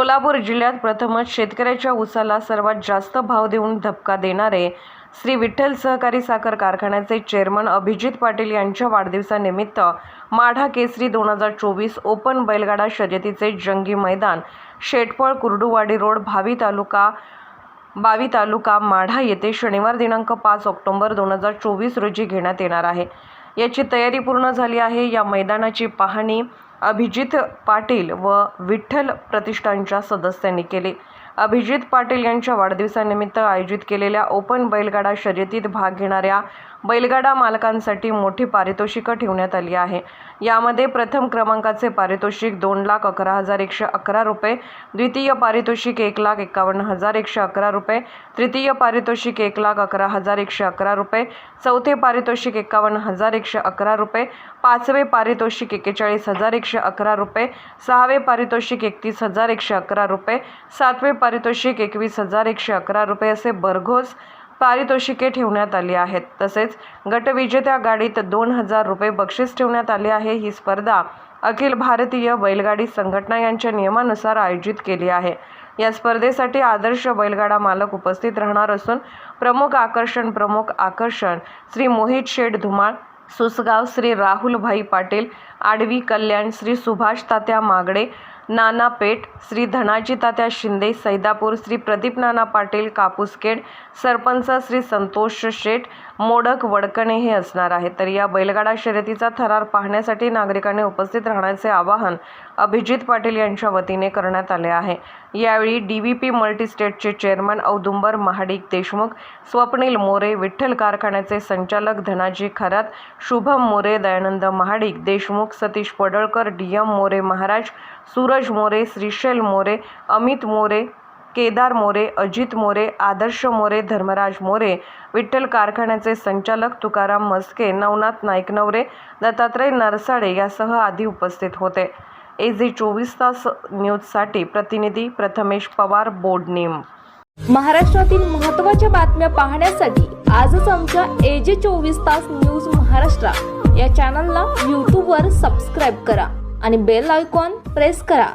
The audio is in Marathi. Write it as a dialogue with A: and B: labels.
A: सोलापूर जिल्ह्यात प्रथमच शेतकऱ्याच्या ऊसाला सर्वात जास्त भाव देऊन धक्का देणारे श्री विठ्ठल सहकारी साखर कारखान्याचे चेअरमन अभिजित पाटील यांच्या वाढदिवसानिमित्त माढा केसरी दोन हजार चोवीस ओपन बैलगाडा शर्यतीचे जंगी मैदान शेटपळ कुर्डुवाडी रोड भावी तालुका बावी तालुका माढा येथे शनिवार दिनांक पाच ऑक्टोबर दोन हजार चोवीस रोजी घेण्यात येणार आहे. याची तयारी पूर्ण झाली आहे. या मैदानाची पाहणी अभिजित पाटील व विठ्ठल प्रतिष्ठानच्या सदस्यांनी केले. अभिजित पाटील यांच्या वाढदिवसानिमित्त आयोजित केलेल्या ओपन बैलगाडा शर्यतीत भाग घेणाऱ्या बैलगाडा मालकांसाठी मोठी पारितोषिकं ठेवण्यात आली आहे. यामध्ये प्रथम क्रमांकाचे पारितोषिक दोन लाख अकरा हजार एकशे अकरा रुपये द्वितीय पारितोषिक एक लाख एकावन्न हजार एकशे अकरा रुपये तृतीय पारितोषिक एक लाख अकरा हजार एकशे अकरा रुपये चौथे पारितोषिक एकावन्न हजार एकशे अकरा रुपये पाचवे पारितोषिक एकेचाळीस हजार एकशे अकरा रुपये सहावे पारितोषिक एकतीस हजार एकशे अकरा रुपये सातवे पारितोषिक एकवीस हजार एकशे अकरा रुपये असे भरघोस पारितोषिके ठेवण्यात आली आहेत. तसेच गटविजेत्या गाडीत दोन हजार रुपये बक्षीस ठेवण्यात आले आहे. ही स्पर्धा अखिल भारतीय बैलगाडी संघटना यांच्या नियमानुसार आयोजित केली आहे. या स्पर्धेसाठी आदर्श बैलगाडा मालक उपस्थित राहणार असून प्रमुख आकर्षण प्रमुख आकर्षण श्री मोहित शेठ धुमाळ सुसगाव श्री राहुलभाई पाटील आडवी कल्याण श्री सुभाष तात्या मागडे नाना पेठ श्री धनाजी तात्या शिंदे सैदापूर श्री प्रदीप नाना पाटील कापूसखेड सरपंच श्री संतोष शेठ मोडक वडकणे हे असणार आहेत. तर या बैलगाडा शर्यतीचा थरार पाहण्यासाठी नागरिकांनी उपस्थित राहण्याचे आवाहन अभिजित पाटील यांच्या वतीने करण्यात आले आहे. यावेळी डी व्ही पी मल्टीस्टेटचे चेअरमन औदुंबर महाडिक देशमुख स्वप्नील मोरे विठ्ठल कारखान्याचे संचालक धनाजी खरात शुभम मोरे दयानंद महाडिक देशमुख सतीश पडळकर डी एम मोरे महाराज सूरज मोरे श्रीशैल मोरे अमित मोरे केदार मोरे अजित मोरे आदर्श मोरे धर्मराज मोरे विठ्ठल कारखान्याचे संचालक तुकाराम मस्के नवनाथ नाईकनवरे दत्तात्रय नरसाडे यासह आधी उपस्थित होते. ए जी चोवीस तास न्यूजसाठी प्रतिनिधी प्रथमेश पवार बोर्डनेम
B: महाराष्ट्रातील महत्त्वाच्या बातम्या पाहण्यासाठी आजच आमच्या ए जी चोवीस तास न्यूज महाराष्ट्र या चॅनलला यूट्यूबवर सबस्क्राईब करा आणि बेल आयकॉन प्रेस करा.